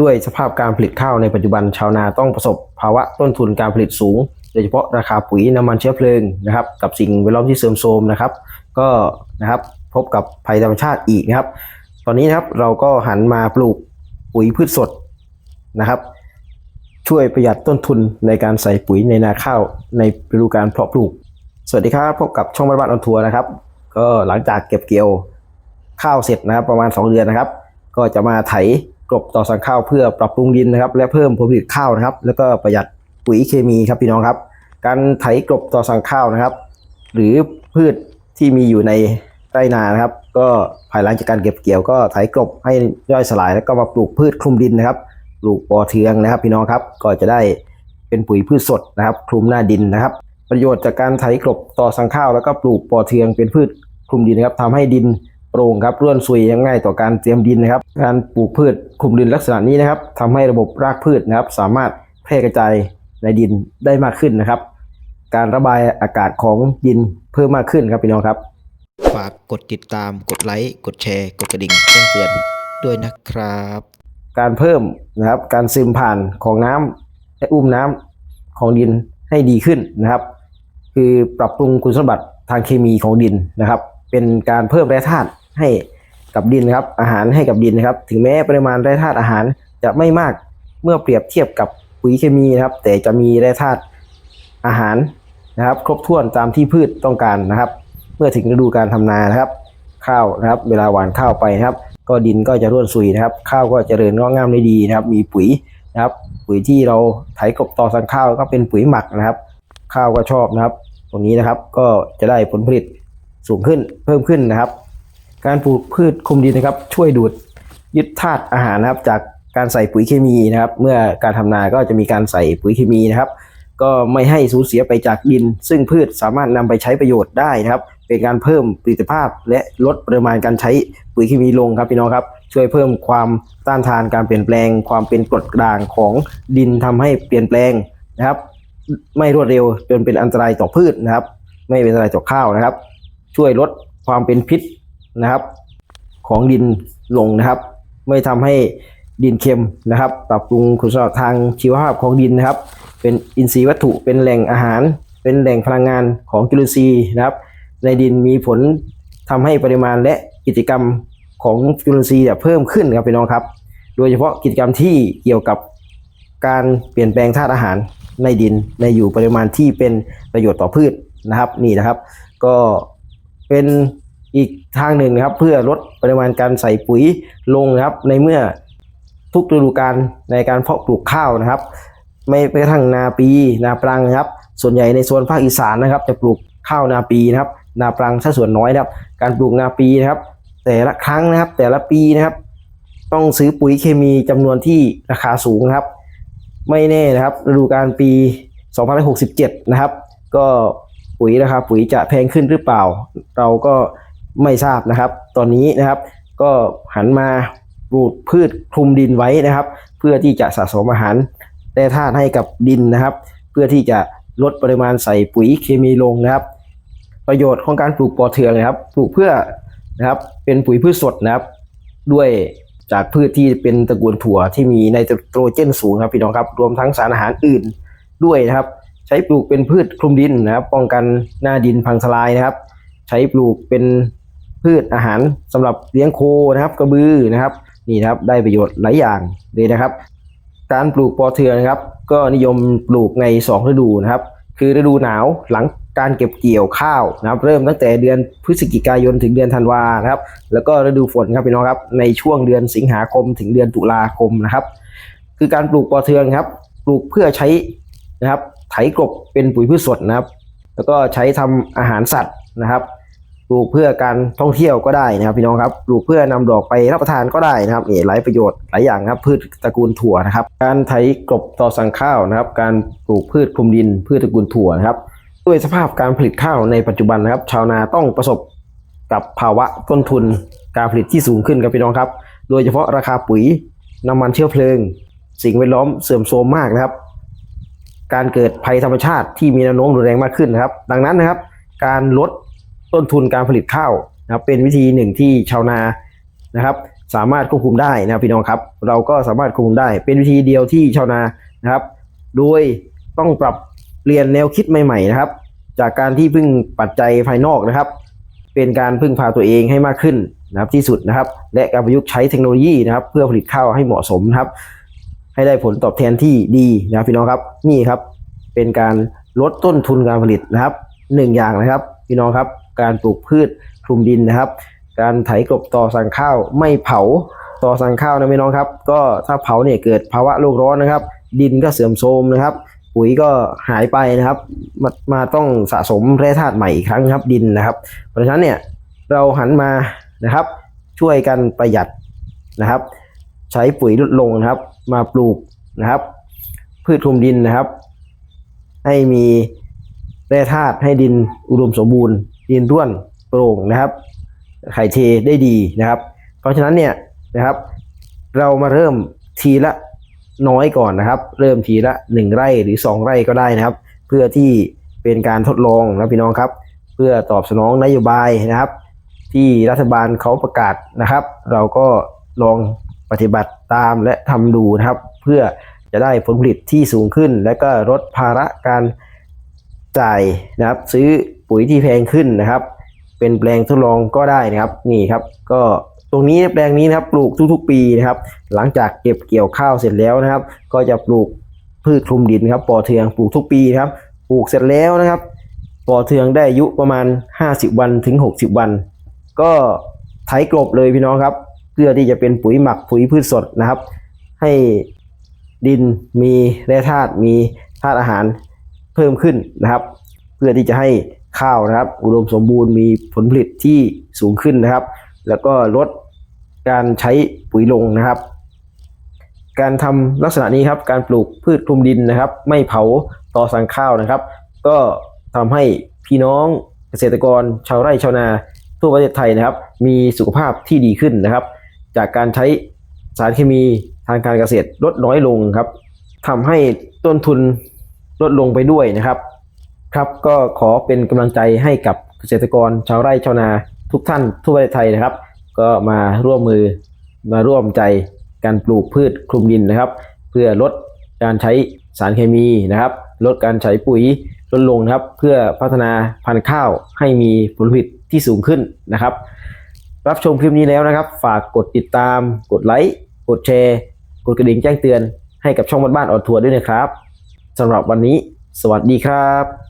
ด้วยสภาพการผลิตข้าวในปัจจุบันชาวนาต้องประสบภาวะต้นทุนการผลิตสูง โดยเฉพาะราคาปุ๋ยน้ำมันเชื้อเพลิงนะครับ กับสิ่งแวดล้อมที่เสื่อมโทรมนะครับ ก็นะครับพบกับภัยธรรมชาติอีกนะครับ ตอนนี้นะครับเราก็หันมาปลูกปุ๋ยพืชสดนะครับ ช่วยประหยัดต้นทุนในการใส่ปุ๋ยในนาข้าวในฤดูการเพาะปลูก สวัสดีครับพบกับช่องบ้านบ้านออนทัวร์นะครับ ก็หลังจากเก็บเกี่ยวข้าวเสร็จนะครับ ประมาณ 2 เดือนนะครับ ก็จะมาไถ กลบต่อสั่งข้าวเพื่อปรับปรุงดินนะครับ และเพิ่มผลผลิตข้าวนะครับ แล้วก็ประหยัดปุ๋ยเคมีครับพี่น้องครับ การไถกลบต่อสั่งข้าวนะครับ หรือพืชที่มีอยู่ในไร่นานะครับ ก็ภายหลังจากการเก็บเกี่ยวก็ไถกลบให้ย่อยสลาย แล้วก็มาปลูกพืชคลุมดินนะครับปลูกปอเทืองนะครับ พี่น้องครับก็จะได้เป็นปุ๋ยพืชสดนะครับ คลุมหน้าดินนะครับ ประโยชน์จากการไถกลบต่อสังข้าวแล้วก็ปลูกปอเทืองเป็นพืชคลุมดินนะครับทำให้ดิน โปร่งครับร่วนซุยง่ายต่อการเตรียมดินนะครับ การปลูกพืชคลุมดินลักษณะนี้นะครับทำให้ระบบรากพืชนะครับ สามารถแพร่กระจายในดินได้มากขึ้นนะครับ การระบายอากาศของดินเพิ่มมากขึ้นครับพี่น้องครับ ฝากกดติดตามกดไลค์กดแชร์ กดกระดิ่งแจ้งเตือนด้วยนะครับ การเพิ่มนะครับการซึมผ่านของน้ำและอุ้มน้ำของดินให้ดีขึ้นนะครับ คือปรับปรุงคุณสมบัติทางเคมีของดินนะครับ เป็นการเพิ่มแร่ธาตุ ให้กับดินนะครับ อาหารให้กับดินนะครับ ถึงแม้ปริมาณแร่ธาตุอาหารจะไม่มากเมื่อเปรียบเทียบกับปุ๋ยเคมีนะครับ แต่จะมีแร่ธาตุอาหารนะครับ ครบถ้วนตามที่พืชต้องการนะครับ เมื่อถึงฤดูการทำนานะครับ ข้าวนะครับ เวลาหว่านข้าวไปนะครับ ก็ดินก็จะร่วนซุยนะครับ ข้าวก็เจริญงอกงามได้ดีนะครับ มีปุ๋ยนะครับ ปุ๋ยที่เราไถกบต่อสั่งข้าวก็เป็นปุ๋ยหมักนะครับ ข้าวก็ชอบนะครับ ตรงนี้นะครับก็จะได้ผลผลิตสูงขึ้นเพิ่มขึ้นนะครับ การปลูกพืชคุมดินนะครับ ช่วยดูดยึดธาตุอาหารนะครับ จากการใส่ปุ๋ยเคมีนะครับ เมื่อการทำนาก็จะมีการใส่ปุ๋ยเคมีนะครับ ก็ไม่ให้สูญเสียไปจากดิน ซึ่งพืชสามารถนำไปใช้ประโยชน์ได้นะครับ เป็นการเพิ่มประสิทธิภาพ และลดปริมาณการใช้ปุ๋ยเคมีลงครับพี่น้องครับ ช่วยเพิ่มความต้านทานการเปลี่ยนแปลง ความเป็นกรดด่างของดินทำให้เปลี่ยนแปลงนะครับ ไม่รวดเร็วจนเป็นอันตรายต่อพืชนะครับ ไม่เป็นอันตรายต่อข้าวนะครับ ช่วยลดความเป็นพิษ นะครับ ของดินลงนะครับ ไม่ทำให้ดินเค็มนะครับ ปรับปรุงคุณสมบัติทางชีวภาพของดินนะครับ เป็นอินทรีย์วัตถุเป็นแหล่งอาหาร เป็นแหล่งพลังงานของจุลินทรีย์นะครับ ในดินมีผลทำให้ปริมาณและกิจกรรมของจุลินทรีย์เพิ่มขึ้นครับพี่น้องครับ โดยเฉพาะกิจกรรมที่เกี่ยวกับการเปลี่ยนแปลงธาตุอาหารในดินในอยู่ปริมาณที่เป็นประโยชน์ต่อพืชนะครับ นี่นะครับ ก็เป็น อีกทางหนึ่งนะครับ เพื่อลดปริมาณการใส่ปุ๋ยลงนะครับ ในเมื่อทุกฤดูกาลในการเพาะปลูกข้าวนะครับ ไม่กระทั่งนาปีนาปรังนะครับ ส่วนใหญ่ในโซนภาคอีสานนะครับ จะปลูกข้าวนาปีนะครับ นาปรังสัดส่วนน้อยนะครับ การปลูกนาปีนะครับ แต่ละครั้งนะครับ แต่ละปีนะครับ ต้องซื้อปุ๋ยเคมีจำนวนที่ราคาสูงนะครับ ไม่แน่นะครับฤดูกาลปี 2567 นะครับ ก็ปุ๋ยราคาปุ๋ยจะแพงขึ้นหรือเปล่า เราก็ ไม่ทราบนะครับ ตอนนี้นะครับ ก็หันมาปลูกพืชคลุมดินไว้นะครับ เพื่อที่จะสะสมอาหารแร่ธาตุให้กับดินนะครับ เพื่อที่จะลดปริมาณใส่ปุ๋ยเคมีลงนะครับ ประโยชน์ของการปลูกปอเทืองนะครับ ปลูกเพื่อนะครับ เป็นปุ๋ยพืชสดนะครับ ด้วยจากพืชที่เป็นตระกูลถั่วที่มีไนโตรเจนสูงครับพี่น้องครับ รวมทั้งสารอาหารอื่นด้วยนะครับ ใช้ปลูกเป็นพืชคลุมดินนะครับ ป้องกันหน้าดินพังทลายนะครับ ใช้ปลูกเป็น พืชอาหารสำหรับเลี้ยงโคนะครับ กระบือนะครับ นี่นะครับได้ประโยชน์หลายอย่างเลยนะครับ การปลูกปอเทืองนะครับ ก็นิยมปลูกใน 2 ฤดูนะครับ คือฤดูหนาวหลังการเก็บเกี่ยวข้าวนะครับ เริ่มตั้งแต่เดือนพฤศจิกายนถึงเดือนธันวานะครับ แล้วก็ฤดูฝนครับพี่น้องครับในช่วงเดือนสิงหาคมถึงเดือนตุลาคมนะครับ คือการปลูกปอเทืองครับ ปลูกเพื่อใช้นะครับ ไถกลบเป็นปุ๋ยพืชสดนะครับ แล้วก็ใช้ทำอาหารสัตว์นะครับ ลูกเพื่อการท่องเที่ยวก็ได้นะครับ พี่น้องครับปลูกเพื่อนำดอกไปรับประทานก็ได้นะครับนี่หลายประโยชน์หลายอย่างครับพืชตระกูลถั่วนะครับ การไถกลบต่อสั่งข้าวนะครับ การปลูกพืชคลุมดินพืชตระกูลถั่วนะครับ ด้วยสภาพการผลิตข้าวในปัจจุบันนะครับ ชาวนาต้องประสบกับภาวะต้นทุนการผลิตที่สูงขึ้นครับพี่น้องครับ โดยเฉพาะราคาปุ๋ยน้ำมันเชื้อเพลิง สิ่งแวดล้อมเสื่อมโทรมมากนะครับ การเกิดภัยธรรมชาติที่มีแนวโน้มรุนแรงมากขึ้นนะครับ ดังนั้นนะครับ การลด ต้นทุนการผลิตข้าวนะครับเป็นวิธีหนึ่งที่ชาวนานะครับ สามารถควบคุมได้นะพี่น้องครับ เราก็สามารถควบคุมได้ เป็นวิธีเดียวที่ชาวนานะครับ โดยต้องปรับเปลี่ยนแนวคิดใหม่ ๆนะครับ จากการที่พึ่งปัจจัยภายนอกนะครับ เป็นการพึ่งพาตัวเองให้มากขึ้นนะครับที่สุดนะครับ และการประยุกต์ใช้เทคโนโลยีนะครับ เพื่อผลิตข้าวให้เหมาะสมนะครับ ให้ได้ผลตอบแทนที่ดีนะครับพี่น้องครับนี่ครับ เป็นการลดต้นทุนการผลิตนะครับหนึ่งอย่างนะครับ พี่น้องครับ การปลูกพืชคลุมดินนะครับ การไถกลบต่อสั่งข้าวไม่เผาต่อสั่งข้าวนะพี่น้องครับ ก็ถ้าเผาเนี่ยเกิดภาวะโลกร้อนนะครับ ดินก็เสื่อมโทรมนะครับ ปุ๋ยก็หายไปนะครับมามาต้องสะสมแร่ธาตุใหม่อีกครั้งครับดินนะครับ เพราะฉะนั้นเนี่ยเราหันมานะครับ ช่วยกันประหยัดนะครับ ใช้ปุ๋ยลดลงนะครับ มาปลูกนะครับ พืชคลุมดินนะครับ ให้มีแร่ธาตุให้ดินอุดมสมบูรณ์ ดินร่วนโปร่งนะครับไข่เทได้ดีนะครับ เพราะฉะนั้นเนี่ยนะครับ เรามาเริ่มทีละน้อยก่อนนะครับ เริ่มทีละหนึ่งไร่หรือสองไร่ก็ได้นะครับ เพื่อที่เป็นการทดลองนะพี่น้องครับ เพื่อตอบสนองนโยบายนะครับ ที่รัฐบาลเขาประกาศนะครับ เราก็ลองปฏิบัติตามและทำดูนะครับ เพื่อจะได้ผลผลิตที่สูงขึ้น และก็ลดภาระการจ่ายนะครับ ซื้อ ปุ๋ยที่แพงขึ้นนะครับ เป็นแปลงทดลองก็ได้นะครับ นี่ครับ ก็ตรงนี้แปลงนี้นะครับ ปลูกทุกๆ ปีนะครับ หลังจากเก็บเกี่ยวข้าวเสร็จแล้วนะครับ ก็จะปลูกพืชคลุมดินครับปอเทืองปลูกทุกปีนะครับ ปลูกเสร็จแล้วนะครับปอเทืองได้อายุประมาณ 50 วันถึง 60 วัน ก็ไถกลบเลยพี่น้องครับ เพื่อที่จะเป็นปุ๋ยหมักปุ๋ยพืชสดนะครับ ให้ดินมีแร่ธาตุมีธาตุอาหารเพิ่มขึ้นนะครับ เพื่อที่จะให้ ข้าวนะครับ อุดมสมบูรณ์มีผลผลิตที่สูงขึ้นนะครับ แล้วก็ลดการใช้ปุ๋ยลงนะครับ การทำลักษณะนี้ครับ การปลูกพืชคลุมดินนะครับ ไม่เผาต่อสั่งข้าวนะครับ ก็ทำให้พี่น้องเกษตรกรชาวไร่ชาวนาทั่วประเทศไทยนะครับ มีสุขภาพที่ดีขึ้นนะครับ จากการใช้สารเคมีทางการเกษตรลดน้อยลงครับทำให้ต้นทุนลดลงไปด้วยนะครับ ครับก็ขอเป็นกำลังใจให้กับเกษตรกรชาวไร่ชาวนาทุกท่านทั่วประเทศไทยนะครับ ก็มาร่วมมือมาร่วมใจการปลูกพืชคลุมดินนะครับ เพื่อลดการใช้สารเคมีนะครับ ลดการใช้ปุ๋ยลดลงนะครับ เพื่อพัฒนาพันธุ์ข้าวให้มีผลผลิตที่สูงขึ้นนะครับ รับชมคลิปนี้แล้วนะครับ ฝากกดติดตาม กดไลค์กดแชร์ กดกระดิ่งแจ้งเตือนให้กับช่องบ้านๆออนทัวร์ด้วยนะครับสำหรับวันนี้ สวัสดีครับ